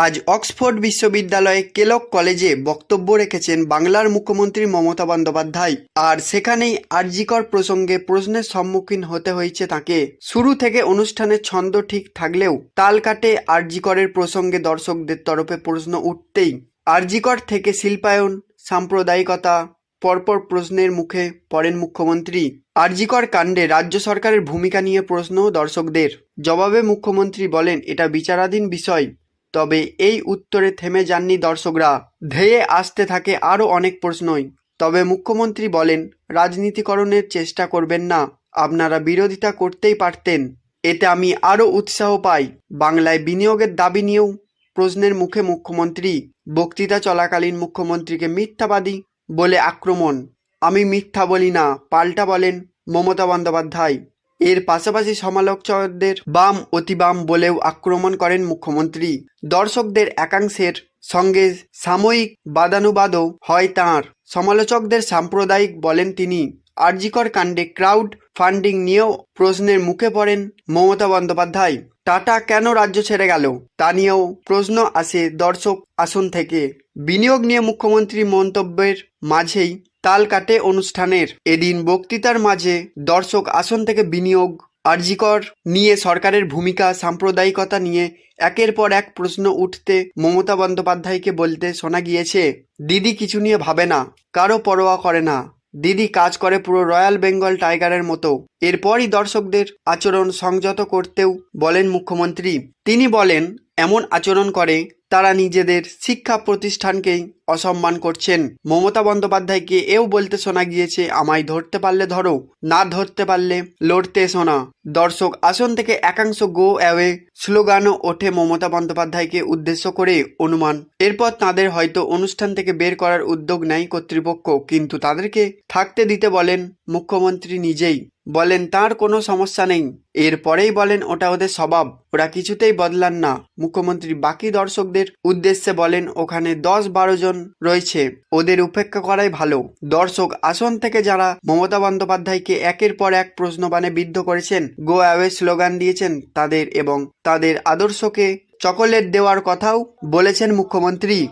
আজ অক্সফোর্ড বিশ্ববিদ্যালয়ে কেলক কলেজে বক্তব্য রেখেছেন বাংলার মুখ্যমন্ত্রী মমতা বন্দ্যোপাধ্যায়। আর সেখানেই আরজিকর প্রসঙ্গে প্রশ্নের সম্মুখীন হতে হয়েছে তাকে। শুরু থেকে অনুষ্ঠানের ছন্দ ঠিক থাকলেও তাল কাটে আরজিকরের প্রসঙ্গে দর্শকদের তরফে প্রশ্ন উঠতেই। আরজিকর থেকে শিল্পায়ন, সাম্প্রদায়িকতা, পরপর প্রশ্নের মুখে পড়েন মুখ্যমন্ত্রী। আরজিকর কাণ্ডে রাজ্য সরকারের ভূমিকা নিয়ে প্রশ্ন দর্শকদের। জবাবে মুখ্যমন্ত্রী বলেন, এটা বিচারাধীন বিষয়। তবে এই উত্তরে থেমে যাননি দর্শকরা। ধেয়ে আসতে থাকে আরও অনেক প্রশ্নই। তবে মুখ্যমন্ত্রী বলেন, রাজনীতিকরণের চেষ্টা করবেন না, আপনারা বিরোধিতা করতেই পারতেন। এতে আমি আরও উৎসাহ পাই। বাংলায় বিনিয়োগের দাবি নিয়েও প্রশ্নের মুখে মুখ্যমন্ত্রী, বক্তৃতা চলাকালীন মুখ্যমন্ত্রীকে মিথ্যাবাদী বলে আক্রমণ। আমি মিথ্যা বলি না, পাল্টা বলেন মমতা বন্দ্যোপাধ্যায়। এর পাশাপাশি সমালোচকদের বাম অতি বাম বলেও আক্রমণ করেন মুখ্যমন্ত্রী। দর্শকদের একাংশের সঙ্গে সাময়িক বাদানুবাদও হয় তাঁর। সমালোচকদের সাম্প্রদায়িক বলেন তিনি, আরজিকর কাণ্ডে ক্রাউড ফান্ডিং নিয়েও প্রশ্নের মুখে পড়েন মমতা বন্দ্যোপাধ্যায়। টাটা কেন রাজ্য ছেড়ে গেল? তা নিয়েও প্রশ্ন আসে দর্শক আসন থেকে। বিনিয়োগ নিয়ে মুখ্যমন্ত্রী মন্তব্যের মাঝেই তাল কাটে অনুষ্ঠানের। এদিন বক্তৃতার মাঝে দর্শক আসন থেকে বিনিয়োগ, আরজিকর নিয়ে সরকারের ভূমিকা, সাম্প্রদায়িকতা নিয়ে একের পর এক প্রশ্ন উঠতে মমতা বন্দ্যোপাধ্যায়কে বলতে শোনা গিয়েছে, দিদি কিছু নিয়ে ভাবে না কারও পরোয়া করে না। দিদি কাজ করে পুরো রয়্যাল বেঙ্গল টাইগারের মতো। এরপরই দর্শকদের আচরণ সংযত করতেও বলেন মুখ্যমন্ত্রী। তিনি বলেন এমন আচরণ করে, তারা নিজেদের শিক্ষা প্রতিষ্ঠানকেই অসম্মান করছেন। মমতা বন্দ্যোপাধ্যায়কে এও বলতে শোনা গিয়েছে, আমায় ধরতে পারলে ধরো, না ধরতে পারলে লড়তে শোনা। দর্শক, আসন থেকে একাংশ গো অ্যাওয়ে স্লোগানও ওঠে মমতা বন্দ্যোপাধ্যায়কে উদ্দেশ্য করে অনুমান। এরপর তাদের হয়তো অনুষ্ঠান থেকে বের করার উদ্যোগ নেয় কর্তৃপক্ষ, কিন্তু তাদেরকে থাকতে দিতে বলেন মুখ্যমন্ত্রী নিজেই। বলেন, তার কোনো সমস্যা নেই। এরপরেই বলেন, ওটা ওদের স্বভাব। ওরা কিছুতেই বদলান না। মুখ্যমন্ত্রী বাকি দর্শকদের উদ্দেশ্যে বলেন, ওখানে দশ বারো জন রয়েছে। ওদের উপেক্ষা করাই ভালো। দর্শক আসন থেকে যারা মমতা বন্দ্যোপাধ্যায়কে একের পর এক প্রশ্নবাণে বিদ্ধ করেছেন গো অ্যাওয়ে স্লোগান দিয়েছেন তাদের এবং তাদের আদর্শকে চকোলেট দেওয়ার কথাও বলেছেন মুখ্যমন্ত্রী।